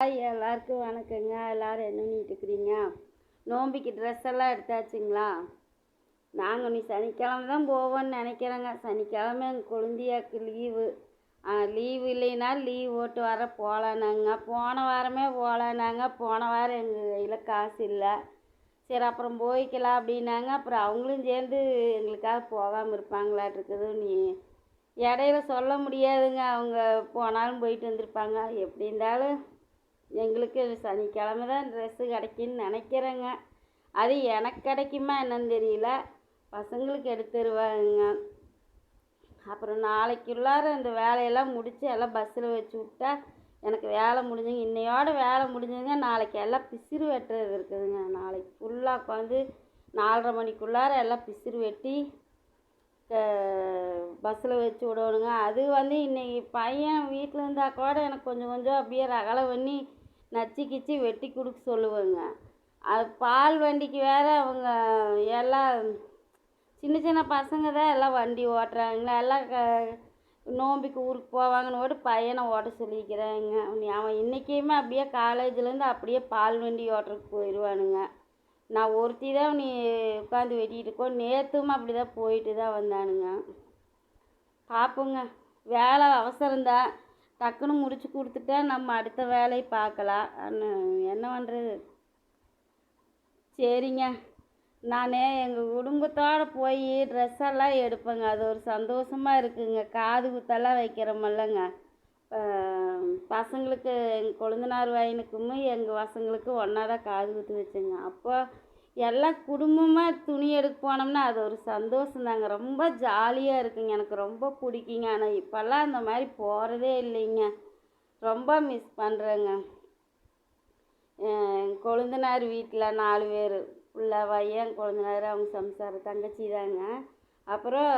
Hi எல்லாருக்கும் வணக்கங்க. எல்லாரும் என்ன பண்ணிட்டு இருக்கிறீங்க? நோம்பிக்கு ட்ரெஸ் எல்லாம் எடுத்தாச்சுங்களா? நாங்கள் நீ சனிக்கிழமை தான் போவோம்னு நினைக்கிறேங்க. சனிக்கிழமை எங்கள் குழந்தையாக்கு லீவு லீவு இல்லைன்னா லீவ் ஓட்டு வர போகலானாங்க போன வாரமே போகலானாங்க போன வாரம் எங்கள் கையில் காசு இல்லை. சரி அப்புறம் போய்க்கலாம் அப்படின்னாங்க. அப்புறம் அவங்களும் சேர்ந்து எங்களுக்காக போகாமல் இருப்பாங்களாட்டு இருக்குது. நீ இடையில சொல்ல முடியாதுங்க. அவங்க போனாலும் போயிட்டு வந்திருப்பாங்க. எப்படி இருந்தாலும் எங்களுக்கு சனிக்கிழமை தான் ட்ரெஸ்ஸு கிடைக்குன்னு நினைக்கிறேங்க. அது எனக்கு கிடைக்குமா என்னன்னு தெரியல. பசங்களுக்கு எடுத்து தருவாங்க அப்புறம் நாளைக்குள்ளார இந்த வேலையெல்லாம் முடித்து எல்லாம் பஸ்ஸில் வச்சு விட்டா எனக்கு வேலை முடிஞ்சுங்க இன்னையோட வேலை முடிஞ்சுங்க நாளைக்கு எல்லாம் பிசிறு வெட்டுறது இருக்குதுங்க. நாளைக்கு ஃபுல்லாக உட்காந்து நாலரை மணிக்குள்ளார எல்லாம் பிசிறு வெட்டி பஸ்ஸில் வச்சு விடணுங்க. அது வந்து இன்றைக்கி பையன் வீட்டில் இருந்தால் கூட எனக்கு கொஞ்சம் கொஞ்சம் அப்படியே ரகலை பண்ணி நச்சு கிச்சு வெட்டி கொடுக்க சொல்லுவேங்க. அது பால் வண்டிக்கு வேறு அவங்க எல்லாம் சின்ன சின்ன பசங்க தான் எல்லாம் வண்டி ஓட்டுறாங்க எல்லாம் க நோம்பிக்கு ஊருக்கு போவாங்கன்னு கூட பையனை ஓட்ட சொல்லிக்கிறேங்க. அவன் அவன் இன்றைக்கியுமே அப்படியே காலேஜ்லேருந்து அப்படியே பால் வண்டி ஓட்டுறதுக்கு போயிடுவானுங்க நான் ஒருத்தி தான் நீ உட்காந்து வெட்டிகிட்டு இருக்கோ நேற்றும் அப்படி தான் போயிட்டு தான் வந்தானுங்க. பார்ப்போங்க வேலை அவசரம்தான். டக்குன்னு முடிச்சு கொடுத்துட்டா நம்ம அடுத்த வேலையை பார்க்கலாம். என்ன பண்ணுறது சரிங்க. நான் எங்கள் குடும்பத்தோடு போய் ட்ரெஸ் எல்லாம் எடுப்பேங்க. அது ஒரு சந்தோஷமாக இருக்குங்க. காது குத்தெல்லாம் வைக்கிறோமில்லங்க பசங்களுக்கு எங்கள் கொழுந்தனார் வயனுக்கும் எங்கள் பசங்களுக்கு ஒன்றா தான் காது குத்து வச்சேங்க. அப்போ எல்லாம் குடும்பமாக துணி எடுக்க போனோம்னா அது ஒரு சந்தோஷந்தாங்க. ரொம்ப ஜாலியாக இருக்குங்க. எனக்கு ரொம்ப பிடிக்குங்க. ஆனால் இப்போல்லாம் அந்த மாதிரி போகிறதே இல்லைங்க. ரொம்ப மிஸ் பண்ணுறேங்க கொழுந்தனார் வீட்டில் நாலு பேர். உள்ள பையன் கொழுந்தனார் அவங்க சம்சார தங்கச்சி தாங்க. அப்புறம்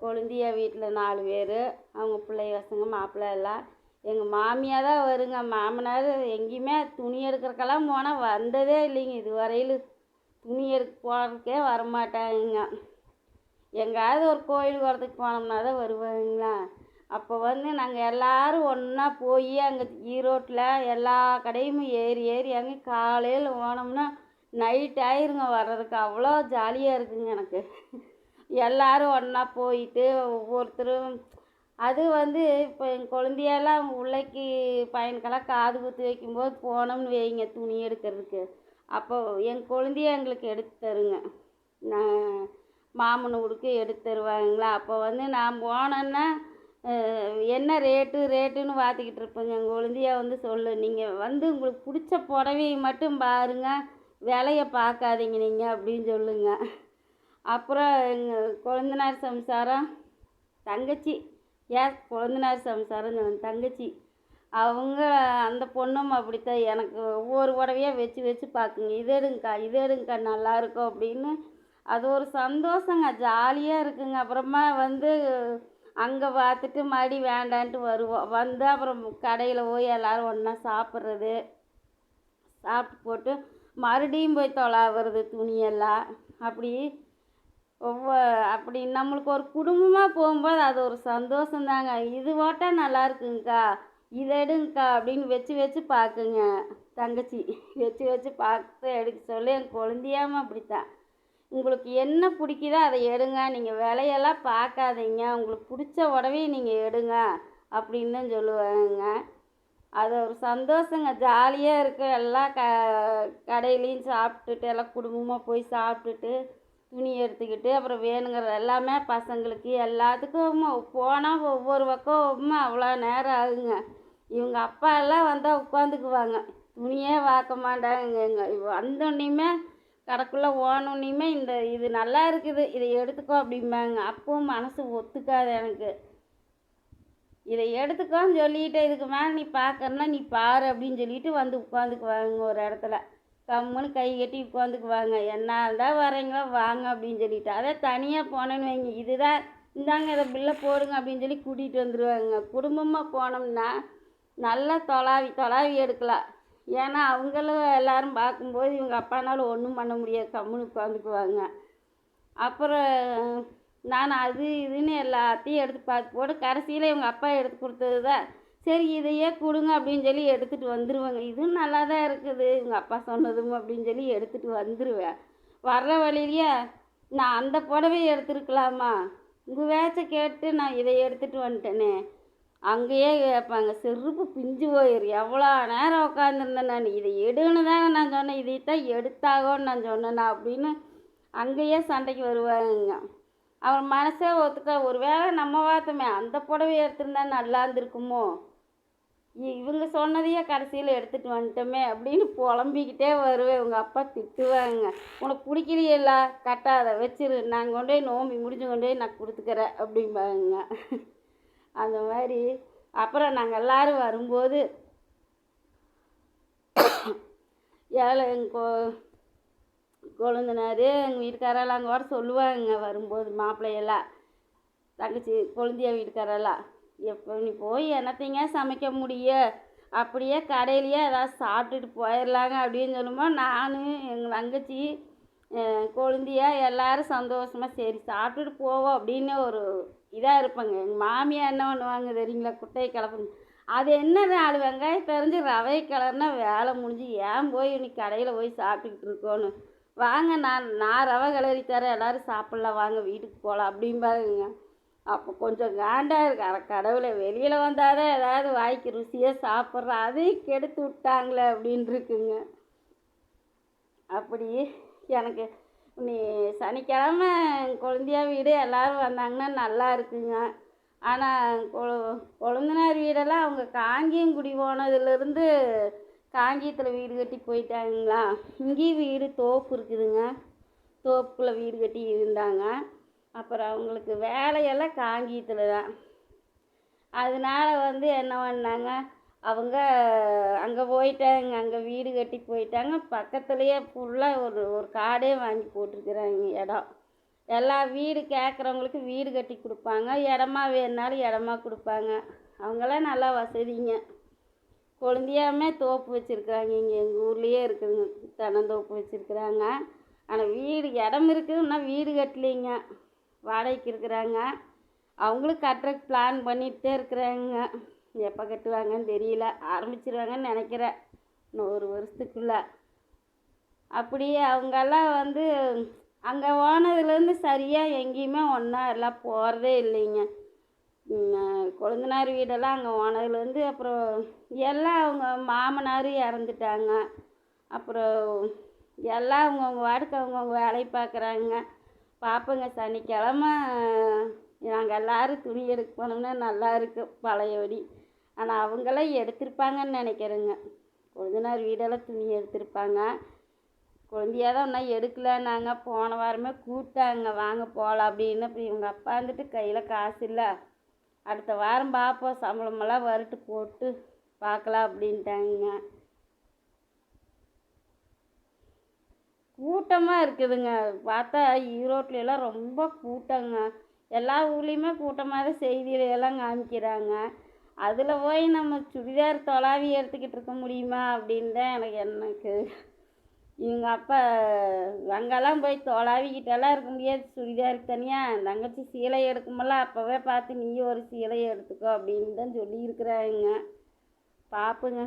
கொழுந்தியா வீட்டில் நாலு பேர். அவங்க பிள்ளை பசங்க மாப்பிள்ளை எல்லாம். எங்கள் மாமியார் தான் வருங்க. மாமனார் எங்கேயுமே துணி எடுக்கிறக்கெல்லாம் போனால் வந்ததே இல்லைங்க. இது வரையிலும் துணி எடுக்க போகிறதுக்கே வரமாட்டாங்க எங்கேயாவது ஒரு கோயில் குளத்துக்கு போனோம்னா தான் வருவாங்களா அப்போ வந்து நாங்கள் எல்லோரும் ஒன்றா போய் அங்கே ஈரோட்டில் எல்லா கடையும் ஏறி ஏறி அங்கே காலையில் போனோம்னா நைட் ஆயிருங்க வர்றதுக்கு. அவ்வளோ ஜாலியாக இருக்குங்க எனக்கு. எல்லோரும் ஒன்றா போயிட்டு ஒவ்வொருத்தரும். அது வந்து இப்போ என் குழந்தையெல்லாம் உள்ளைக்கு பையனுக்கெல்லாம் காது குத்து வைக்கும்போது போனோம்னு வைங்க துணி எடுக்கிறதுக்கு. அப்போ என் குழந்தைய எங்களுக்கு எடுத்து தருங்க. நான் மாமன் வீடுக்கு எடுத்து தருவாங்களா? அப்போ வந்து நான் போனேன்னா என்ன ரேட்டு ரேட்டுன்னு பார்த்துக்கிட்டு இருப்பேங்க. எங்கள் குழந்தைய வந்து சொல்லு. நீங்கள் வந்து உங்களுக்கு பிடிச்ச புடவையை மட்டும் பாருங்க. விலைய பார்க்காதீங்க நீங்கள் அப்படின்னு சொல்லுங்க. அப்புறம் எங்கள் கொழுந்தனார் சம்சாரம் தங்கச்சி. ஏன் கொழுந்தனார் சம்சாரம் தங்கச்சி. அவங்க அந்த பொண்ணும் அப்படித்தான். எனக்கு ஒவ்வொரு புடவையாக வச்சு வச்சு பார்க்குங்க. இது எடுங்கக்கா இது எடுங்கக்கா நல்லாயிருக்கும் அப்படின்னு. அது ஒரு சந்தோஷங்க. ஜாலியாக இருக்குங்க. அப்புறமா வந்து அங்கே பார்த்துட்டு மறுபடி வேண்டான்ட்டு வருவோம். வந்து அப்புறம் கடையில் போய் எல்லோரும் ஒன்றா சாப்பிட்றது. சாப்பிட்டு போட்டு மறுபடியும் போய் தொலாவுறது துணியெல்லாம். அப்படி ஒவ்வொரு அப்படி நம்மளுக்கு ஒரு குடும்பமாக போகும்போது அது ஒரு சந்தோஷந்தாங்க. இது போட்டால் நல்லா இருக்குங்கக்கா. இதை எடுங்கக்கா அப்படின்னு வச்சு வச்சு பார்க்குங்க. தங்கச்சி வச்சு வச்சு பார்த்து எடுக்க சொல்லி. என் குழந்தையாம அப்படித்தான் உங்களுக்கு என்ன பிடிக்குதோ அதை எடுங்க. நீங்கள் விலையெல்லாம் பார்க்காதீங்க. உங்களுக்கு பிடிச்ச உடவையும் நீங்கள் எடுங்க அப்படின்னு தான் சொல்லுவாங்க. அது ஒரு சந்தோஷங்க. ஜாலியாக இருக்கும் எல்லாம் க கடையிலையும் சாப்பிட்டுட்டு எல்லாம் குடும்பமாக போய் சாப்பிட்டுட்டு துணி எடுத்துக்கிட்டு அப்புறம் வேணுங்கிறது எல்லாமே பசங்களுக்கு எல்லாத்துக்கும் போனால் ஒவ்வொரு பக்கம் அவ்வளோ நேரம் ஆகுங்க. இவங்க அப்பா எல்லாம் வந்தால் உட்காந்துக்குவாங்க. துணியே பார்க்க மாட்டாங்க எங்கள் வந்தோடனையுமே கடைக்குள்ளே ஓனோடனையுமே இந்த இது நல்லா இருக்குது இதை எடுத்துக்கோ அப்படிம்பாங்க. அப்பவும் மனசு ஒத்துக்காது எனக்கு. இதை எடுத்துக்கோன்னு சொல்லிட்டு இதுக்கு மேலே நீ பார்க்கறனா நீ பாரு அப்படின்னு சொல்லிட்டு வந்து உட்காந்துக்குவாங்க ஒரு இடத்துல. கம்முன்னு கை கட்டி உட்காந்துக்குவாங்க. என்ன தான் வரீங்களோ வாங்க அப்படின்னு சொல்லிட்டு. அதே தனியாக போனேன்னு வைங்க. இதுதான் இந்தாங்க இதை பில்லை போடுங்க அப்படின்னு சொல்லி கூட்டிகிட்டு வந்துடுவாங்க குடும்பமாக போனோம்னா நல்லா தொலாவி தொலாவி எடுக்கலாம். ஏன்னா அவங்களும் எல்லோரும் பார்க்கும்போது இவங்க அப்பானால ஒன்றும் பண்ண முடியாது. கம்முன்னு உட்காந்துக்குவாங்க. அப்புறம் நான் அது இதுன்னு எல்லாத்தையும் எடுத்து பார்த்து போட்டு கடைசியில் இவங்க அப்பா எடுத்து கொடுத்தது தான் சரி இதையே கொடுங்க அப்படின்னு சொல்லி எடுத்துகிட்டு வந்துடுவேங்க இதுவும் நல்லா தான் இருக்குது. எங்கள் அப்பா சொன்னதும் அப்படின்னு சொல்லி எடுத்துகிட்டு வந்துடுவேன் வர்ற வழியிலேயே நான் அந்த புடவைய எடுத்துருக்கலாமா? உங்கள் வேச்சை கேட்டு நான் இதை எடுத்துகிட்டு வந்துட்டேனே. அங்கேயே கேட்பாங்க செருப்பு பிஞ்சு போயிரு. எவ்வளோ நேரம் உட்காந்துருந்தேன் நான்? இதை எடுன்னு தானே நான் சொன்னேன். இதைத்தான் எடுத்தாகோன்னு நான் சொன்னேன்னா அப்படின்னு அங்கேயே சண்டைக்கு வருவாங்க. அவர் மனசே ஒத்துக்க ஒரு வேளை நம்ம பார்த்தோமே அந்த புடவைய எடுத்திருந்தா நல்லா இருந்திருக்குமோ? இ- இவங்க சொன்னதையே கடைசியில் எடுத்துகிட்டு வந்துட்டோமே அப்படின்னு புலம்பிக்கிட்டே வருவேன். உங்கள் அப்பா திட்டுவாங்க உனக்கு பிடிக்கலையில்ல கட்டாத வச்சிரு. நாங்கள் கொண்டு போய் நோம்பி முடிஞ்சு கொண்டு போய் நான் கொடுத்துக்கிறேன் அப்படிம்பாங்க. அந்த மாதிரி. அப்புறம் நாங்கள் எல்லாரும் வரும்போது ஏழை எங்கள் கொழுந்தனார் எங்கள் வீட்டுக்காரெல்லாம் கூட சொல்லுவாங்க வரும்போது மாப்பிள்ளையெல்லாம் தங்கச்சி கொழுந்தியா வீட்டுக்காரெல்லாம் எப்போ நீ போய் என்னத்தைங்க சமைக்க முடியும் அப்படியே கடையிலையே ஏதாவது சாப்பிட்டுட்டு போயிடலாங்க அப்படின்னு சொல்லும்போது நான் எங்கள் தங்கச்சி கொழுந்தியா எல்லாரும் சந்தோஷமாக சரி சாப்பிட்டுட்டு போவோம் அப்படின்னு ஒரு இதாக இருப்பாங்க. எங்கள் மாமியார் என்ன பண்ணுவாங்க தெரியுங்களா குட்டையை கிளப்புங்க அது என்ன நாலு வெங்காயம் தெரிஞ்சு ரவை கலர்னால் வேலை முடிஞ்சு ஏன் போய் இன்னைக்கு கடையில் போய் சாப்பிட்டுக்கிட்டு இருக்கோன்னு? வாங்க நான் நான் ரவை கிளறி தரேன். எல்லோரும் சாப்பிட்லாம். வாங்க வீட்டுக்கு போகலாம் அப்படிம்பாருங்க அப்போ கொஞ்சம் காண்டாக இருக்கு. கடவுளை வெளியில் வந்தாதான் ஏதாவது வாய்க்கு ருசியாக சாப்பிட்றோம் அதையும் கெடுத்து விட்டாங்களே அப்படின்னு இருக்குங்க. அப்படி எனக்கு நீ சனிக்கிழமை குழந்தையா வீடு எல்லோரும் வந்தாங்கன்னா நல்லா இருக்குங்க. ஆனால் கொ கொழுந்தனார் வீடெல்லாம் அவங்க காங்கேயங்குடி போனதுலேருந்து காங்கேயத்தில் வீடு கட்டி போயிட்டாங்களா இங்கேயும் வீடு தோப்பு இருக்குதுங்க. தோப்புக்குள்ளே வீடு கட்டி இருந்தாங்க. அப்புறம் அவங்களுக்கு வேலையெல்லாம் காங்கேயத்தில் தான். அதனால வந்து என்ன பண்ணாங்க? அவங்க அங்கே போயிட்டாங்க. அங்கே வீடு கட்டி போயிட்டாங்க. பக்கத்துலேயே ஃபுல்லாக ஒரு ஒரு காடே வாங்கி போட்டிருக்குறாங்க இடம். எல்லா வீடு கேட்குறவங்களுக்கு வீடு கட்டி கொடுப்பாங்க. இடமா வேணுனாலும் இடமா கொடுப்பாங்க. அவங்களாம் நல்லா வசதிங்க. கொழுந்தியாமே தோப்பு வச்சுருக்குறாங்க. இங்கே எங்கள் ஊர்லேயே இருக்குதுங்க. தென்னந்தோப்பு வச்சுருக்குறாங்க. ஆனால் வீடு இடம் இருக்குதுன்னா வீடு கட்டலைங்க. வாடகைக்கு இருக்கிறாங்க. அவங்களும் கட்டுறதுக்கு பிளான் பண்ணிகிட்டே இருக்கிறாங்க. எப்போ கட்டுவாங்கன்னு தெரியல. ஆரம்பிச்சிருவாங்கன்னு நினைக்கிறேன். இன்னும் ஒரு வருஷத்துக்குள்ளே. அப்படியே அவங்கெல்லாம் வந்து அங்கே போனதுலேருந்து சரியாக எங்கேயுமே ஒன்றா எல்லாம் போகிறதே இல்லைங்க. கொழுந்தனார் வீடெல்லாம் அங்கே போனதுலேருந்து அப்புறம் எல்லாம் அவங்க மாமனார் இறந்துட்டாங்க. அப்புறம் எல்லாம் அவங்கவுங்க வாட்டுக்கு அவங்கவுங்க வேலையை பார்க்குறாங்க. பார்ப்போங்க சனிக்கிழமை நாங்கள் எல்லாரும் துணி எடுக்க போனோம்னா நல்லா இருக்கும் பழையபடி. ஆனால் அவங்களாம் எடுத்திருப்பாங்கன்னு நினைக்கிறேங்க. கொழுந்தனார் வீடெல்லாம் துணி எடுத்திருப்பாங்க. குழந்தையாக தான் ஒன்றும் எடுக்கலன்னாங்க. போன வாரமே கூப்பிட்டாங்க வாங்க போகலாம் அப்படின்னு. அப்புறம் இவங்க அப்பா வந்துட்டு கையில் காசு இல்லை. அடுத்த வாரம் பார்ப்போம் சம்பளமெல்லாம் வரட்டு போட்டு பார்க்கலாம் அப்படின்ட்டாங்க. கூட்டமாக இருக்குதுங்க. பார்த்தா ஈரோட்ல ரொம்ப கூட்டங்க. எல்லா ஊர்லேயுமே கூட்டமாக தான் செய்தியில எல்லாம் காமிக்கிறாங்க. அதில் போய் நம்ம சுடிதார் தொலாவி எடுத்துக்கிட்டு இருக்க முடியுமா அப்படின்னு தான் எனக்கு எனக்கு இவங்க அப்பா அங்கெல்லாம் போய் தொலாவிக்கிட்டெல்லாம் இருக்க முடியாது. சுடிதாருக்கு தனியாக தங்கச்சி சீலை எடுக்கும்போல அப்போவே பார்த்து நீ ஒரு சீலை எடுத்துக்கோ அப்படின்னு தான் சொல்லியிருக்கிறாங்க. பார்ப்போங்க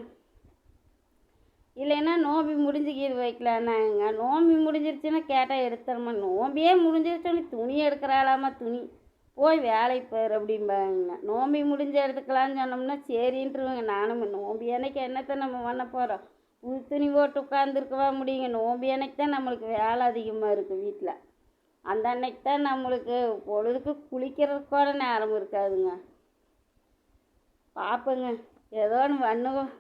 இல்லைன்னா நோம்பி முடிஞ்சுக்கிது வைக்கலான்னாங்க நோம்பி முடிஞ்சிருச்சுன்னா கேட்டால் எடுத்துறமா? நோம்பியே முடிஞ்சிருச்சோன்னு துணி எடுக்கிறாளாமா துணி? போய் வேலைக்கு போயிரு அப்படிம்பாங்க. நோம்பி முடிஞ்சு எடுத்துக்கலான்னு சொன்னோம்னா சரின்ட்டுருவாங்க நானும் நோம்பி அன்னைக்கு என்னத்தை நம்ம பண்ண போகிறோம் புது துணி போட்டு உட்காந்துருக்கவா முடியுங்க. நோம்பு அன்னைக்கு தான் நம்மளுக்கு வேலை அதிகமாக இருக்குது வீட்டில் அந்த அன்னைக்கு தான் நம்மளுக்கு பொழுதுக்கு குளிக்கிறதுக்கு கூட நேரம் இருக்காதுங்க. பார்ப்போங்க ஏதோ ஒன்று பண்ணுவோம்.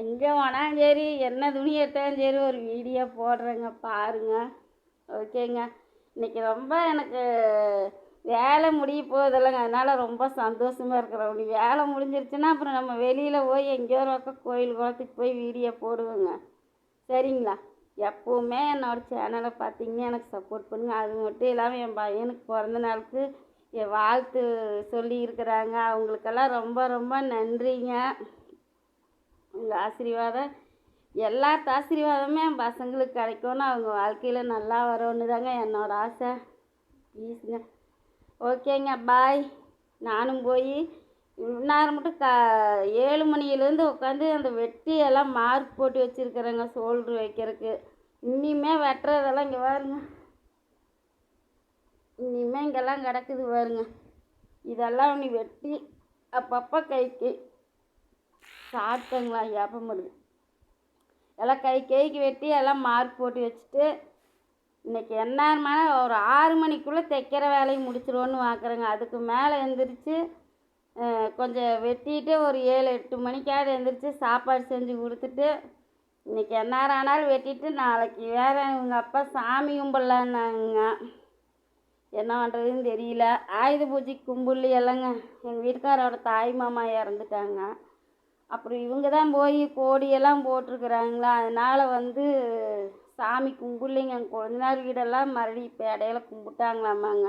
எங்கே வேணாலும் சரி என்ன துணி எடுத்தாலும் சரி ஒரு வீடியோ போடுறேங்க பாருங்க. ஓகேங்க. இன்றைக்கி ரொம்ப எனக்கு வேலை முடிய போகுதில்லைங்க. அதனால் ரொம்ப சந்தோஷமாக இருக்கிறோம். நீ வேலை முடிஞ்சிருச்சுன்னா அப்புறம் நம்ம வெளியில் போய் எங்கேயோ ஒரு பக்கம் கோயில் குளத்துக்கு போய் வீடியோ போடுவோங்க. சரிங்களா? எப்போவுமே என்னோடய சேனலை பார்த்தீங்கன்னா எனக்கு சப்போர்ட் பண்ணுங்கள் அது மட்டும் இல்லாமல் என் பையனுக்கு பிறந்த நாளுக்கு என் வாழ்த்து சொல்லியிருக்கிறாங்க அவங்களுக்கெல்லாம் ரொம்ப ரொம்ப நன்றிங்க. உங்கள் ஆசீர்வாதம் எல்லா ஆசீர்வாதமே என் பசங்களுக்கு கிடைக்கும்னு அவங்க வாழ்க்கையில் நல்லா வரோன்னு தாங்க என்னோடய ஆசை ப்ளீஸுங்க ஓகேங்க பாய் நானும் போய் இந்நேரம் மட்டும் க ஏழு மணியிலேருந்து உட்காந்து அந்த வெட்டி எல்லாம் மார்க் போட்டு வச்சுருக்குறேங்க சோல்ட்ரு வைக்கிறதுக்கு. இனிமே வெட்டுறதெல்லாம் இங்கே பாருங்க. இனிமே இங்கெல்லாம் கிடக்குது பாருங்க. இதெல்லாம் நீ வெட்டி அப்பப்போ கைக்கு சாப்பிட்டங்களா ஏப்பம் வருது. எல்லாம் கை கைக்கு வெட்டி எல்லாம் மார்க் போட்டு வச்சுட்டு இன்றைக்கி எந்நேரமான ஒரு ஆறு மணிக்குள்ளே தைக்கிற வேலையை முடிச்சிடுவோன்னு பார்க்குறேங்க அதுக்கு மேலே எழுந்திரிச்சி கொஞ்சம் வெட்டிட்டு ஒரு ஏழு எட்டு மணிக்காவது எழுந்திரிச்சி சாப்பாடு செஞ்சு கொடுத்துட்டு இன்னைக்கு எந்நேரம் ஆனாலும் வெட்டிட்டு நாளைக்கு வேற இவங்க அப்பா சாமி கும்பிட்லான்னாங்க. என்ன பண்ணுறதுன்னு தெரியல. ஆயுத பூஜை கும்பிடல இல்லைங்க. எங்கள் வீட்டுக்காரோட தாய் மாமா இறந்துட்டாங்க. அப்புறம் இவங்க தான் போய் கோடியெல்லாம் போட்டிருக்குறாங்களா? அதனால் வந்து சாமி கும்பிட்லைங்க. கொஞ்ச நேரம் வீடெல்லாம் மறுபடியும் இப்போ இடையில கும்பிட்டாங்களாமாங்க.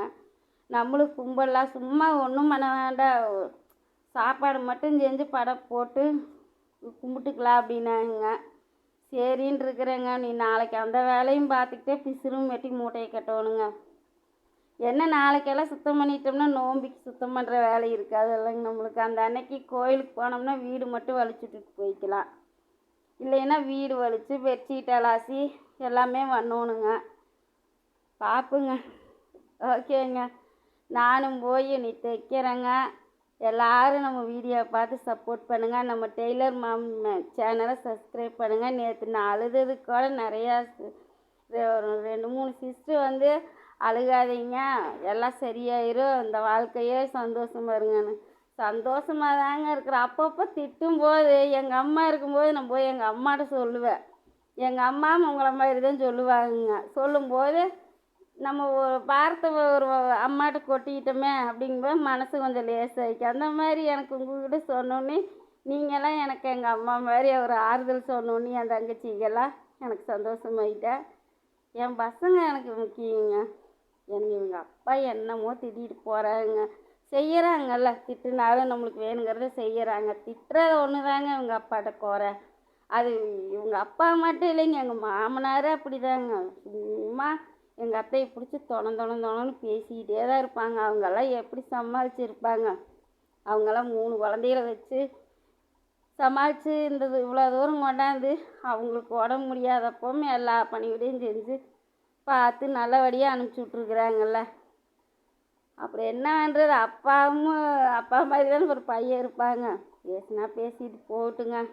நம்மளும் கும்பிடலாம். சும்மா ஒன்றும் பண்ண வேண்டாம். சாப்பாடு மட்டும் செஞ்சு படம் போட்டு கும்பிட்டுக்கலாம் அப்படின்னாங்க. சரின்னு இருக்கிறேங்க. நீ நாளைக்கு அந்த வேலையும் பார்த்துக்கிட்டே பிசுறும் வெட்டி மூட்டையை கட்டணுங்க. என்ன நாளைக்கெல்லாம் சுத்தம் பண்ணிட்டோம்னா நோம்பிக்கு சுத்தம் பண்ணுற வேலை இருக்காது இல்லைங்க நம்மளுக்கு. அந்த அன்னைக்கு கோயிலுக்கு போனோம்னா வீடு மட்டும் வலிச்சுட்டு போய்க்கலாம். இல்லைன்னா வீடு வலித்து பெட்ஷீட் அலாசி எல்லாமே பண்ணணுங்க. பார்ப்புங்க ஓகேங்க. நானும் போய் நீ தைக்கிறேங்க. எல்லோரும் நம்ம வீடியோ பார்த்து சப்போர்ட் பண்ணுங்கள் நம்ம டெய்லர் மாம் சேனலை சப்ஸ்கிரைப் பண்ணுங்கள் நேற்று நான் அழுததுக்கு கூட நிறையா ஒரு ரெண்டு மூணு சிஸ்டர் வந்து அழுகாதீங்க. எல்லாம் சரியாயிரும். இந்த வாழ்க்கையே சந்தோஷம் இருங்கன்னு. சந்தோஷமாக தாங்க இருக்கிறேன் அப்பப்போ திட்டும்போது எங்கள் அம்மா இருக்கும்போது நான் போய் எங்கள் அம்மாட்ட சொல்லுவேன். எங்கள் அம்மா உங்களை மாதிரி தான் சொல்லுவாங்க சொல்லும்போது நம்ம ஒரு வார்த்தை ஒரு அம்மாட்ட கொட்டிக்கிட்டோமே அப்படிங்கும்போது மனசு கொஞ்சம் லேசாயிக்கும். அந்த மாதிரி எனக்கு உங்ககிட்ட சொன்னோன்னே நீங்களாம் எனக்கு எங்கள் அம்மா மாதிரி ஒரு ஆறுதல் சொன்னோன்னே என் தங்கச்சிக்கெல்லாம் எனக்கு சந்தோஷமாயிட்டேன் என் பசங்க எனக்கு முக்கியங்க. எனக்கு இவங்க அப்பா என்னமோ திட்டிகிட்டு போகிறாங்க செய்கிறாங்கல்ல திட்டுனாலும் நம்மளுக்கு வேணுங்கிறத செய்கிறாங்க திட்டுறது ஒன்று தாங்க இவங்க அப்பாட்ட குறை. அது இவங்க அப்பா மட்டும் இல்லைங்க எங்கள் மாமனாரே அப்படிதாங்க. சும்மா எங்கள் அத்தையை பிடிச்சி தொணம் தொணம் தொணன்னு பேசிக்கிட்டே தான் இருப்பாங்க. அவங்கெல்லாம் எப்படி சமாளிச்சிருப்பாங்க? அவங்கெல்லாம் மூணு குழந்தைகள வச்சு சமாளித்து இந்த இவ்வளோ தூரம் கொண்டாந்து அவங்களுக்கு உடம்பு முடியாதப்பவும் எல்லா பணிவிடையும் செஞ்சு பார்த்து நல்லபடியாக அனுப்பிச்சி விட்ருக்குறாங்கல்ல அப்புறம் என்னன்றது அப்பாவும் அப்பா மாதிரி தானே ஒரு பையன் இருப்பாங்க. பேசினா பேசிட்டு போகட்டுங்க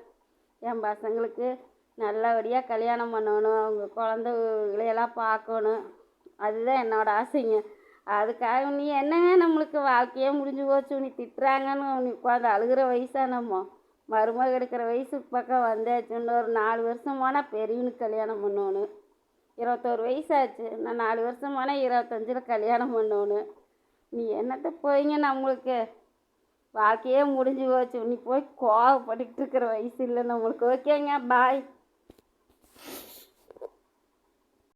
என் பசங்களுக்கு நல்லபடியாக கல்யாணம் பண்ணணும். அவங்க குழந்தைகளையெல்லாம் பார்க்கணும். அதுதான் என்னோடய ஆசைங்க. அதுக்காக நீ என்னங்க நம்மளுக்கு வாழ்க்கையே முடிஞ்சு போச்சு? நீ திட்டுறாங்கன்னு நீ உட்காந்து அழுகிற வயசா நம்ம மருமக எடுக்கிற வயசுக்கு பக்கம் வந்தாச்சு. இன்னும் ஒரு நாலு வருஷம் போனால் பெரியவனுக்கு கல்யாணம் பண்ணணும். இருபத்தோரு வயசாச்சு நான் நாலு வருஷம் போனால் இருபத்தஞ்சில் கல்யாணம் பண்ணணும். நீ என்னத்தை போய்ங்கன்னு நம்மளுக்கு வாழ்க்கையே முடிஞ்சு போச்சு. நீ போய் கோவப்பட்டுக்கிட்டு இருக்கிற வயசு இல்லை நம்மளுக்கு ஓகேங்க பாய்